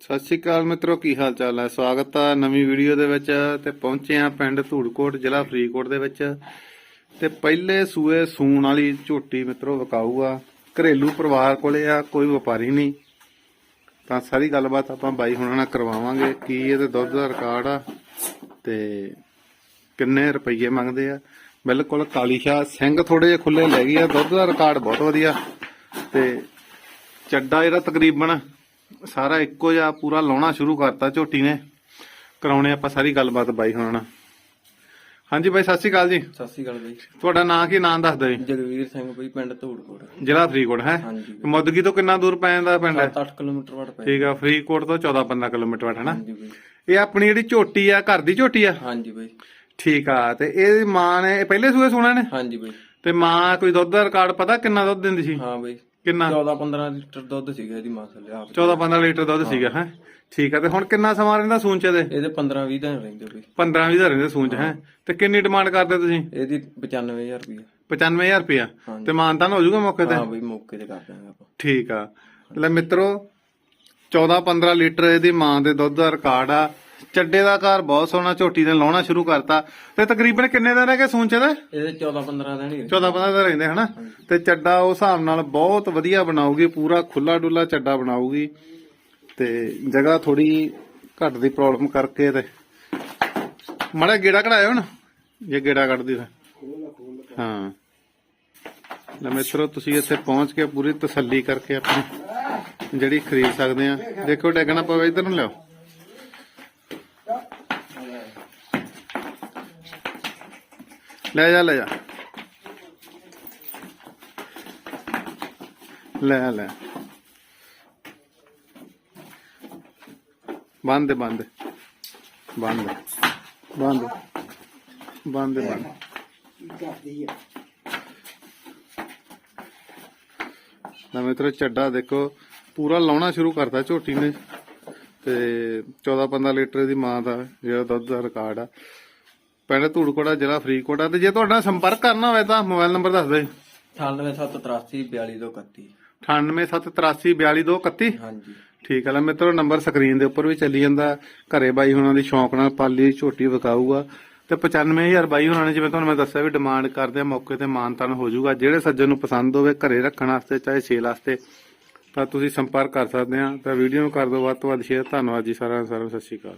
ਸਤਿ ਸ਼੍ਰੀ ਅਕਾਲ ਮਿੱਤਰੋ, ਕੀ ਹਾਲ ਚਾਲ ਹੈ? ਸਵਾਗਤ ਹੈ ਨਵੀਂ ਵੀਡੀਓ ਦੇ ਵਿੱਚ ਤੇ ਪਹੁੰਚੇ ਆ ਪਿੰਡ ਧੂੜਕੋਟ, ਜ਼ਿਲ੍ਹਾ ਫਰੀਦਕੋਟ ਦੇ ਵਿੱਚ। ਤੇ ਪਹਿਲੇ ਸੂਏ ਸੂਣ ਵਾਲੀ ਝੋਟੀ ਮਿੱਤਰੋ ਵਿਕਾਊ ਆ ਘਰੇਲੂ ਪਰਿਵਾਰ ਕੋਲੇ ਆ, ਕੋਈ ਵਪਾਰੀ ਨਹੀਂ। ਤਾਂ ਸਾਰੀ ਗੱਲਬਾਤ ਆਪਾਂ ਬਾਈ ਹੁਣਾਂ ਨਾਲ ਕਰਵਾਵਾਂਗੇ, ਕੀ ਇਹਦੇ ਦੁੱਧ ਦਾ ਰਿਕਾਰਡ ਆ ਤੇ ਕਿੰਨੇ ਰੁਪਈਏ ਮੰਗਦੇ ਆ। ਬਿਲਕੁਲ ਕਾਲੀ ਸ਼ਾਹ ਸਿੰਘ ਥੋੜੇ ਜਿਹਾ ਖੁੱਲੇ ਲੈ ਗਈ ਆ, ਦੁੱਧ ਦਾ ਰਿਕਾਰਡ ਬਹੁਤ ਵਧੀਆ। ਤੇ ਚੱਡਾ ਇਹਦਾ ਤਕਰੀਬਨ ਸਾਰਾ ਇੱਕੋ ਜਿਹਾ ਪੂਰਾ ਲਾਉਣਾ ਸ਼ੁਰੂ ਕਰਤਾ ਝੋਟੀ ਨੇ। ਕਰਾਉਣੇ ਆਪਾਂ ਸਾਰੀ ਗੱਲਬਾਤ ਬਾਈ ਹੁਣਾਂ ਨਾਲ। ਹਾਂਜੀ ਬਾਈ ਸਤਿ ਸ਼੍ਰੀ ਅਕਾਲ ਜੀ। ਸਤਿ ਸ਼੍ਰੀ ਅਕਾਲ ਬਈ। ਤੁਹਾਡਾ ਨਾਂ ਕੀ ਨਾਂ ਦੱਸ ਦਿਓ ਜੀ। ਜਗਵੀਰ ਸਿੰਘ ਬਈ ਪਿੰਡ ਧੂੜਕੋਟ। ਜ਼ਿਲ੍ਹਾ ਫਰੀਦਕੋਟ ਹੈ? ਹਾਂਜੀ ਮੁੱਦਗੀ ਤੋਂ ਕਿੰਨਾ ਦੂਰ ਪੈ ਜਾਂਦਾ ਪਿੰਡ? 7-8 ਕਿਲੋਮੀਟਰ ਵੜ ਪਏ ਠੀਕ ਆ ਫਰੀਦਕੋਟ ਤੋਂ 14-15 ਕਿਲੋਮੀਟਰ ਵਟ ਹੈ ਨਾ ਹਾਂਜੀ ਬਈ। ਇਹ ਆਪਣੀ ਜਿਹੜੀ ਝੋਟੀ ਆ ਘਰ ਦੀ ਝੋਟੀ ਆ? ਹਾਂਜੀ ਬਈ। ਠੀਕ ਆ ਤੇ ਇਹਦੀ ਮਾਂ ਨੇ ਇਹ ਪਹਿਲੇ ਸੂਏ ਸੁਣਾ ਨੇ? ਹਾਂਜੀ ਬਈ। ਤੇ ਮਾਂ ਕੋਈ ਦੁੱਧ ਦਾ ਰਿਕਾਰਡ ਪਤਾ ਕਿੰਨਾ ਦੁੱਧ ਦਿੰਦੀ ਸੀ? ਹਾਂ ਬਈ। ਕਿੰਨਾ? 14-15 ਲੀਟਰ ਦੁੱਧ ਸੀਗਾ ਇਹਦੀ ਮਾਂ ਥੱਲੇ ਆਪ 14-15 ਲੀਟਰ ਦੁੱਧ ਸੀਗਾ ਹੈ? ਠੀਕ ਆ ਤੇ ਹੁਣ ਕਿੰਨਾ ਸਮਾਂ ਰਹਿੰਦਾ ਸੂਣ ਚ ਦੇ ਇਹਦੇ 15-20 ਦਿਨ ਰਹਿੰਦੇ ਬਈ। 15 20 ਰਹਿੰਦੇ ਸੂਣ ਚ ਹੈ? ਤੇ ਕਿੰਨੀ ਡਿਮਾਂਡ ਕਰਦੇ ਤੁਸੀਂ? ਇਹਦੀ 95000 ਰੁਪਏ 95000 ਰੁਪਇਆ ਹਾਂਜੀ। ਤੇ ਮਾਨਤਾਨ ਹੋ ਜਾਊਗਾ ਮੌਕੇ ਤੇ? ਹਾਂ ਬਈ ਮੌਕੇ ਤੇ ਕਰ ਦਾਂਗੇ ਆਪਾਂ। ਠੀਕ ਆ। ਲੈ ਮਿੱਤਰੋ 14-15 ਲੀਟਰ ਇਹਦੀ ਮਾਂ ਦੇ ਦੁੱਧ ਦਾ ਰਿਕਾਰਡ ਆ। ਚੱਡੇ ਦਾ ਘਰ ਬਹੁਤ ਸੋਹਣਾ ਝੋਟੀ ਨੇ ਲਾਉਣਾ ਸ਼ੁਰੂ ਕਰਤਾ। ਤੇ ਤਕਰੀਬਨ ਕਿੰਨੇ ਦਿਨ ਰਹਿ ਗਏ ਸੂਣ ਚ ਦੇ ਇਹਦੇ 14-15 ਦਿਨ ਹੀ 14-15 ਦਿਨ ਰਹਿੰਦੇ ਹਨਾ? ਤੇ ਚੱਡਾ ਉਸ ਹਿਸਾਬ ਨਾਲ ਬਹੁਤ ਵਧੀਆ ਬਣਾਉਗੀ ਪੂਰਾ ਖੁੱਲਾ ਡੁੱਲਾ ਚੱਡਾ ਬਣਾਉਗੀ ਤੇ ਜਗ੍ਹਾ ਥੋੜੀ ਘੱਟ ਦੀ ਪ੍ਰੋਬਲਮ ਕਰਕੇ ਤੇ ਮੜਾ ਗੇੜਾ ਕਢਾਇਓ ਨਾ ਜੇ ਗੇੜਾ ਕੱਢਦੀ ਤਾਂ। ਹਾਂ। ਲੈ ਮਿੱਤਰੋ ਤੁਸੀਂ ਇੱਥੇ ਪਹੁੰਚ ਕੇ ਪੂਰੀ ਤਸੱਲੀ ਕਰਕੇ ਆਪਣੀ ਜਿਹੜੀ ਖਰੀਦ ਸਕਦੇ ਆ। ਦੇਖੋ ਡੈਗਣਾ ਪਵੇ ਇਧਰ ਨੂੰ ਲਿਆਓ। ਲੈ ਜਾ ਲੈ ਜਾ। ਲੈ ਲੈ। ਬੰਦ ਬੰਦ। ਬੰਦ ਬੰਦ। ਬੰਦ ਬੰਦ। ਨਾ ਮਿੱਤਰੋ, ਚੱਡਾ ਦੇਖੋ, ਪੂਰਾ ਲਾਉਣਾ ਸ਼ੁਰੂ ਕਰਤਾ ਝੋਟੀ ਨੇ। ਤੇ 14-15 ਲੀਟਰ ਦੀ ਮਾਂ ਦਾ ਜਿਹੜਾ ਦੁੱਧ ਦਾ ਰਿਕਾਰਡ ਆ। ਪਿੰਡ ਧੂੜਕੋੜਾ ਜ਼ਿਲ੍ਹਾ ਫਰੀਦਕੋਟ ਤੇ ਜੇ ਤੁਹਾਡਾ ਸੰਪਰਕ ਕਰਨਾ ਹੋਵੇ ਤਾਂ ਮੋਬਾਈਲ ਨੰਬਰ ਦੱਸ ਦਿਓ 9783 4231 9873842231 ਹਾਂਜੀ। ਠੀਕ ਲੈ ਮਿੱਤਰੋ ਨੰਬਰ ਸਕਰੀਨ ਦੇ ਉੱਪਰ ਵੀ ਚੱਲੀ ਜਾਂਦਾ। ਘਰੇ ਬਾਈ ਹੁਣਾਂ ਦੀ ਸ਼ੌਂਕ ਨਾਲ ਪਾਲੀ ਝੋਟੀ ਵਿਕਾਊਗਾ। ਤੇ 95000 ਬਾਈ ਹੁਣਾਂ ਨੇ ਜਿਵੇਂ ਤੁਹਾਨੂੰ ਮੈਂ ਦੱਸਿਆ ਵੀ ਡਿਮਾਂਡ ਕਰਦੇ ਆ ਮੌਕੇ ਤੇ ਮਾਨਤਾਨ ਹੋ ਜਾਊਗਾ। ਜਿਹੜੇ ਸੱਜਣ ਨੂੰ ਪਸੰਦ ਹੋਵੇ ਘਰੇ ਰੱਖਣ ਵਾਸਤੇ ਚਾਹੇ ਸੇਲ ਵਾਸਤੇ ਤਾਂ ਤੁਸੀਂ ਸੰਪਰਕ ਕਰ ਸਕਦੇ ਆ। ਤਾਂ ਵੀਡੀਓ ਨੂੰ ਕਰ ਦਿਓ ਵੱਧ ਤੋਂ ਵੱਧ ਸ਼ੇਅਰ ਧੰਨਵਾਦ ਜੀ ਸਾਰਿਆਂ ਨੂੰ ਸਤਿ ਸ਼੍ਰੀ ਅਕਾਲ।